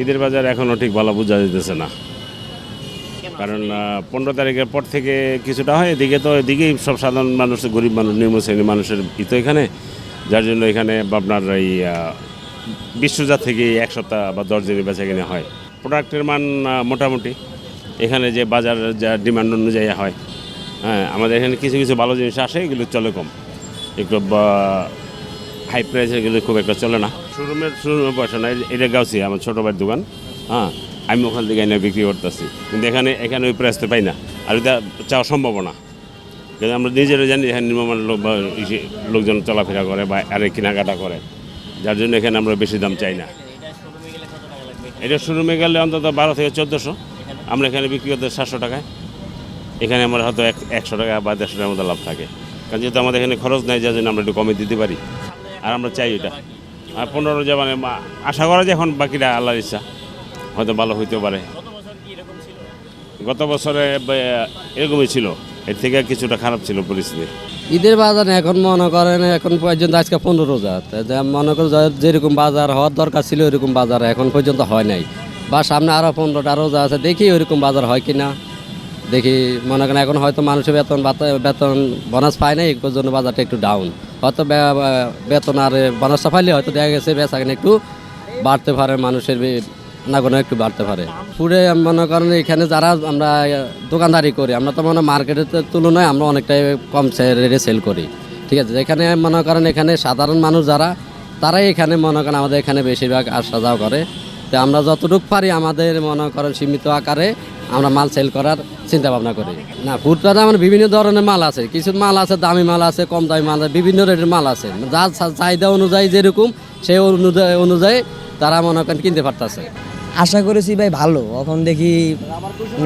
ঈদের বাজার এখনও ঠিক ভালো বোঝা যেতেছে না। কারণ পনেরো তারিখের পর থেকে কিছুটা হয় এদিকে তো এদিকেই সব সাধারণ মানুষ গরিব মানুষ নিম্ন শ্রেণির মানুষের ই তো এখানে। যার জন্য এখানে আপনার এই বিশ্বজাত থেকে এক সপ্তাহ বা দশ দিনের বেচা কিনে হয়। প্রোডাক্টের মান মোটামুটি। এখানে যে বাজার যা ডিমান্ড অনুযায়ী হয় হ্যাঁ আমাদের এখানে কিছু কিছু ভালো জিনিস আসে এগুলো চলে কম। একটু হাই প্রাইসের এগুলো খুব একটা চলে না। শোরুমের শোরুমের পয়সা না এটা গাউছি, আমার ছোটো ভাইয়ের দোকান হ্যাঁ আমি ওখান থেকে এনে বিক্রি করতেছি। কিন্তু এখানে এখানে ওই প্রাইসতে পাই না, আর এটা চাওয়া সম্ভব না। কিন্তু আমরা নিজেরা জানি, এখানে নির্মমানের লোক বা লোকজন চলাফেরা করে বা আরে কেনাকাটা করে, যার জন্য এখানে আমরা বেশি দাম চাই না। এটা শোরুমে গেলে অন্তত বারো থেকে চোদ্দোশো, আমরা এখানে বিক্রি করতে সাতশো টাকায়। এখানে আমার হয়তো এক, একশো টাকা বা দেড়শো টাকার মতো লাভ থাকে। কারণ যেহেতু আমাদের এখানে খরচ নেই, যার জন্য আমরা একটু কমে দিতে পারি। আর আমরা চাই এটা। আর পনেরো যে মানে আশা করা যে এখন বাকিটা আল্লাহর ইচ্ছা। হয়তো ভালো হইতে পারে। গত বছরে এরকমই ছিল। এর থেকে কিছুটা খারাপ ছিল পরিস্থিতি। ঈদের বাজার এখন মনে করেন এখন পর্যন্ত আজকে পনেরো রোজা মনে করেন যেরকম বাজার হওয়ার দরকার ছিল ওরকম বাজার এখন পর্যন্ত হয় নাই। বা সামনে আরও পনেরোটা রোজা আছে, দেখি ওইরকম বাজার হয় কি না দেখি, মনে করেন এখন হয়তো মানুষের বেতন বাতা- বেতন বোনাস পায় নাই এই জন্য বাজারটা একটু ডাউন হয়তো বেতন আর বোনাসটা পাইলে হয়তো দেখা গেছে বেচা কিনা একটু বাড়তে পারে, মানুষের না কোনো একটু বাড়তে পারে। পুরে মনে করেন এখানে যারা আমরা দোকানদারি করি, আমরা তো মনে মার্কেটের তুলনায় আমরা অনেকটাই কম রেটে সেল করি। ঠিক আছে এখানে মনে করেন এখানে সাধারণ মানুষ যারা, তারাই এখানে মনে করেন আমাদের এখানে বেশিরভাগ আসা যাওয়া করে। তো আমরা যতটুকু পারি আমাদের মনে করেন সীমিত আকারে আমরা মাল সেল করার চিন্তা ভাবনা করি। না, ফুটপাতে আমার বিভিন্ন ধরনের মাল আছে। কিছু মাল আছে, দামি মাল আছে, কম দামি মাল আছে, বিভিন্ন রেটের মাল আছে। যার চাহিদা অনুযায়ী যেরকম, সেই অনুযায়ী অনুযায়ী তারা মনে করেন কিনতে পারতেছে। আশা করেছি ভাই ভালো। এখন দেখি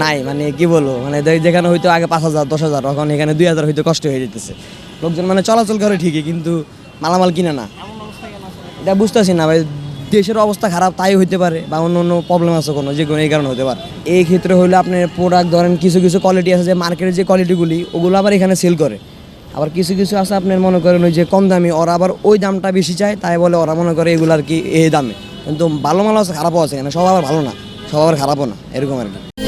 নাই মানে কি বলব? মানে যেখানে হয়তো আগে পাঁচ হাজার, দশ হাজার, এখন এখানে দুই হাজার হয়তো কষ্ট হয়ে যেতেছে। লোকজন মানে চলাচল করে ঠিকই, কিন্তু মালামাল কিনে না। এটা বুঝতেছি না ভাই দেশের অবস্থা খারাপ, তাই হইতে পারে বা অন্য অন্য প্রবলেম আছে কোনো, যে কোনো এই কারণে হতে পারে। এই ক্ষেত্রে হইলে আপনার প্রোডাক্ট ধরেন কিছু কিছু কোয়ালিটি আছে, যে মার্কেটের যে কোয়ালিটিগুলি ওগুলো আবার এখানে সেল করে। আবার কিছু কিছু আছে আপনার মনে করেন ওই যে কম দামি, ওরা আবার ওই দামটা বেশি চায়, তাই বলে ওরা মনে করে এগুলো আর কি এই দামে। কিন্তু ভালো মালও আছে, খারাপও আছে, এখানে সব আবার ভালো না, সব আবার খারাপও না, এরকম আর কি।